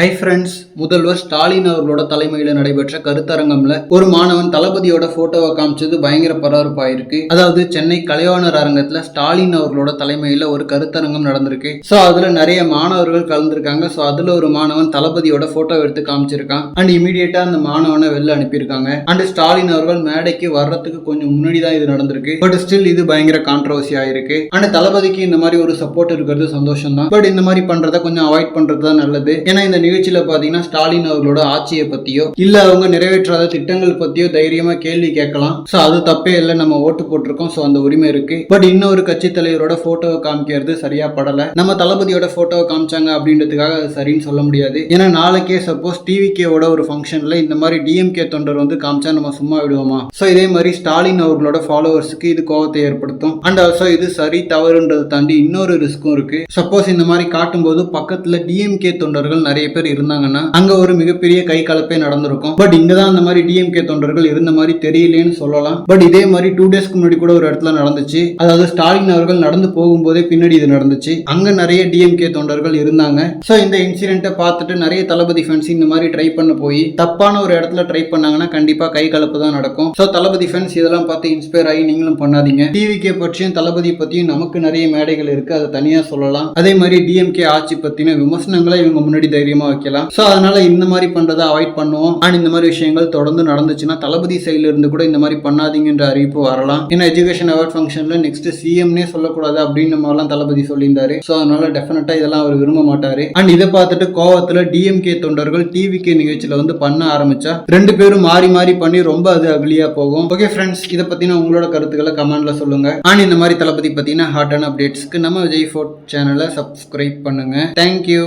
Hi friends முதல்வர் ஸ்டாலின் அவர்களோட தலைமையில் நடைபெற்ற கருத்தரங்கம்ல ஒரு மாணவன் தளபதியோட போட்டோவை காமிச்சது பயங்கர பரபரப்பாயிருக்கு. அதாவது சென்னை கலைவாணர் அரங்கத்துல ஸ்டாலின் அவர்களோட தலைமையில் ஒரு கருத்தரங்கம் நடந்திருக்கு. ஸோ அதுல நிறைய மாணவர்கள் கலந்துருக்காங்க. ஸோ அதுல ஒரு மாணவன் தளபதியோட போட்டோ எடுத்து காமிச்சிருக்கான். அண்ட் இமீடியட்டா அந்த மாணவனை வெளில அனுப்பியிருக்காங்க. அண்ட் ஸ்டாலின் அவர்கள் மேடைக்கு வர்றதுக்கு கொஞ்சம் முன்னாடி தான் இது நடந்திருக்கு. பட் ஸ்டில் இது பயங்கர கான்ட்ரவர்சி ஆயிருக்கு. அண்ட் தளபதிக்கு இந்த மாதிரி ஒரு சப்போர்ட் இருக்கிறது சந்தோஷம் தான் பட் இந்த மாதிரி பண்றதை கொஞ்சம் அவாய்ட் பண்றது தான் நல்லது. ஏன்னா இந்த நிகழ்ச்சியில பாத்தீங்கன்னா ஸ்டாலின் அவர்களோட ஆட்சியை பத்தியோ இல்ல அவங்க நிறைவேற்றாத திட்டங்கள் பத்தியோ தைரியமா கேள்வி கேட்கலாம். சோ அது தப்பே இல்லை. நம்ம ஓட்டு போட்டிருக்கோம். சோ அந்த உரிமை இருக்கு. பட் இன்னொரு கட்சி தலைவரோட போட்டோவை காமிக்கிறது சரியா படல. நம்ம தளபதியோட போட்டோவை காமிச்சாங்க அப்படின்றதுக்காக அது சரின்னு சொல்ல முடியாது. ஏன்னா நாளைக்கே சப்போஸ் டிவிகேவோட ஒரு ஃபங்க்ஷன்ல இந்த மாதிரி டிஎம்கே தொண்டர் வந்து காமிச்சா நம்ம சும்மா விடுவோமா? சோ இதே மாதிரி ஸ்டாலின் அவர்களோட ஃபாலோவர்ஸுக்கு இது கோவத்தை ஏற்படுத்தும். அண்ட் ஆல்சோ இது சரி தவறுன்றதை தாண்டி இன்னொரு ரிஸ்க்கும் இருக்கு. சப்போஸ் இந்த மாதிரி காட்டும்போது பக்கத்துல டிஎம்கே தொண்டர்கள் நிறைய பேர் இருந்தாங்கன்னா அங்க ஒரு மிகப்பெரிய கை கலப்பே நடந்திருக்கும். பட் இங்க தான் அந்த மாதிரி டிஎம்கே தொண்டர்கள் இருந்த மாதிரி தெரியலேன்னு சொல்லலாம். பட் இதே மாதிரி டூ டேஸ்க்கு முன்னாடி கூட ஒரு இடத்துல நடந்துச்சு. அதாவது ஸ்டாலின் அவர்கள் நடந்து போகும்போதே பின்னாடி இது நடந்துச்சு. அங்க நிறைய டிஎம்கே தொண்டர்கள் இருந்தாங்க. சோ இந்த இன்சிடென்ட்டை பார்த்துட்டு நிறைய தளபதி ஃபேன்ஸ் இந்த மாதிரி ட்ரை பண்ண போய் தப்பான ஒரு இடத்துல ட்ரை பண்ணாங்கன்னா கண்டிப்பா கை கலப்பு தான் நடக்கும். சோ தளபதி ஃபேன்ஸ் இதெல்லாம் பார்த்து இன்ஸ்பயர் ஆகி நீங்களும் பண்ணாதீங்க. டிவிகே பற்றியும் தளபதி பத்தியும் நமக்கு நிறைய மேடைகள் இருக்கு. அதை தனியா சொல்லலாம். அதே மாதிரி டிஎம்கே ஆட்சி பத்தின விமர்சனங்களை இவங்க முன்னாடி அதிகமாக வைக்கலாம். ஸோ அதனால இந்த மாதிரி பண்றதை அவாய்ட் பண்ணுவோம். அண்ட் இந்த மாதிரி விஷயங்கள் தொடர்ந்து நடந்துச்சுன்னா தளபதி சைடுல இருந்து கூட இந்த மாதிரி பண்ணாதீங்கன்ற அறிவிப்பு வரலாம். ஏன்னா எஜுகேஷன் அவார்ட் ஃபங்க்ஷனில் நெக்ஸ்ட் சிஎம்னே சொல்லக்கூடாது அப்படின்னு மாதிரிலாம் தளபதி சொல்லியிருந்தாரு. ஸோ அதனால டெஃபினட்டாக இதெல்லாம் அவர் விரும்ப மாட்டார். அண்ட் இதை பார்த்துட்டு கோவத்தில் டிஎம்கே தொண்டர்கள் டிவிகே நிகழ்ச்சியில் வந்து பண்ண ஆரம்பிச்சா ரெண்டு பேரும் மாறி மாறி பண்ணி ரொம்ப அது அகலியா போகும். ஓகே ஃப்ரெண்ட்ஸ் இதை பற்றின உங்களோட கருத்துக்களை கமெண்ட்ல சொல்லுங்க. அண்ட் இந்த மாதிரி தளபதி பத்தின ஹாட்டான அப்டேட்ஸ்க்கு நம்ம விஜய் ஃபோர்ட் சேனலை சப்ஸ்கிரைப் பண்ணுங்க. Thank you